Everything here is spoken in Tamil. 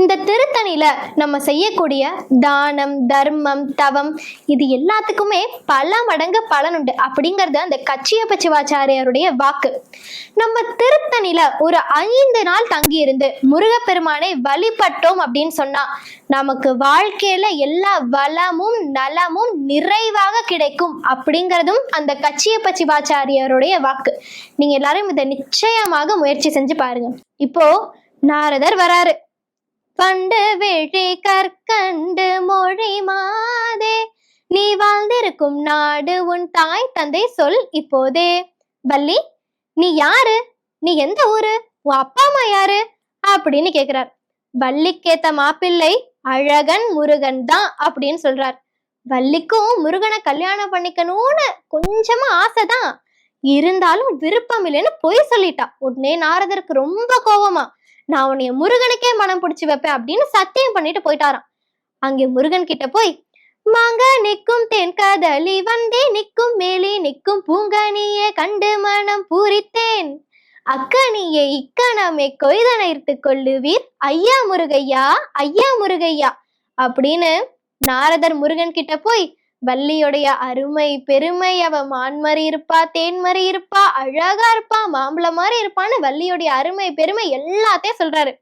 இந்த திருத்தணியில நம்ம செய்யக்கூடிய தானம் தர்மம் தவம் இது எல்லாத்துக்குமே பல மடங்கு பலனுண்டு அப்படிங்கிறது அந்த கச்சியப்ப சிவாச்சாரியாருடைய வாக்கு. நம்ம திருத்தணியில ஒரு ஐந்து நாள் தங்கியிருந்து முருகப்பெருமானை வழிபட்டோம் அப்படின்னு சொன்னா நமக்கு வாழ்க்கையில எல்லா வளமும் நலமும் நிறைவாக கிடைக்கும் அப்படிங்கிறதும் அந்த கச்சியப்ப சிவாச்சாரியாருடைய வாக்கு. நீங்க எல்லாரும் இதை நிச்சயமாக முயற்சி செஞ்சு பாருங்க. இப்போ நாரதர் வராரு. பண்டு விழி கற்கண்டு மொழி மாதே. நீ வாழ்ந்திருக்கும் நாடு உன் தாய் தந்தை சொல் இப்போதே. வள்ளி நீ யாரு? நீ எந்த ஊரு? உன் அப்பா அம்மா யாரு? அப்படின்னு கேக்குறார். வள்ளிக்கேத்த மாப்பிள்ளை அழகன் முருகன் தான் அப்படின்னு சொல்றார். வள்ளிக்கும் முருகனை கல்யாணம் பண்ணிக்கணும்னு கொஞ்சமா ஆசைதான். இருந்தாலும் விருப்பம் இல்லைன்னு பொய் சொல்லிட்டா. உடனே நாரதருக்கு ரொம்ப கோவமா நான் உன்னைய முருகனுக்கே மனம் பிடிச்சி வைப்பேன் அப்படின்னு சத்தியம் பண்ணிட்டு போயிட்டாராம். அங்கே முருகன் கிட்ட போய் மாங்க நிற்கும் தென் காதலி வந்தே நிற்கும் மேலே நிற்கும் பூங்கனியே கண்டு மனம் பூரித்தேன். அக்கனியே இக்கணமே கொய்தனைத்து கொள்ளுவீர். ஐயா முருகையா ஐயா முருகையா அப்படின்னு நாரதர் முருகன் கிட்ட போய் வள்ளியுடைய அருமை பெருமை அவ மான்மறி இருப்பா தேன்மறி இருப்பா அழகா இருப்பா மாம்பழம் மாதிரி இருப்பான்னு வள்ளியுடைய அருமை பெருமை எல்லாத்தையும் சொல்றாரு.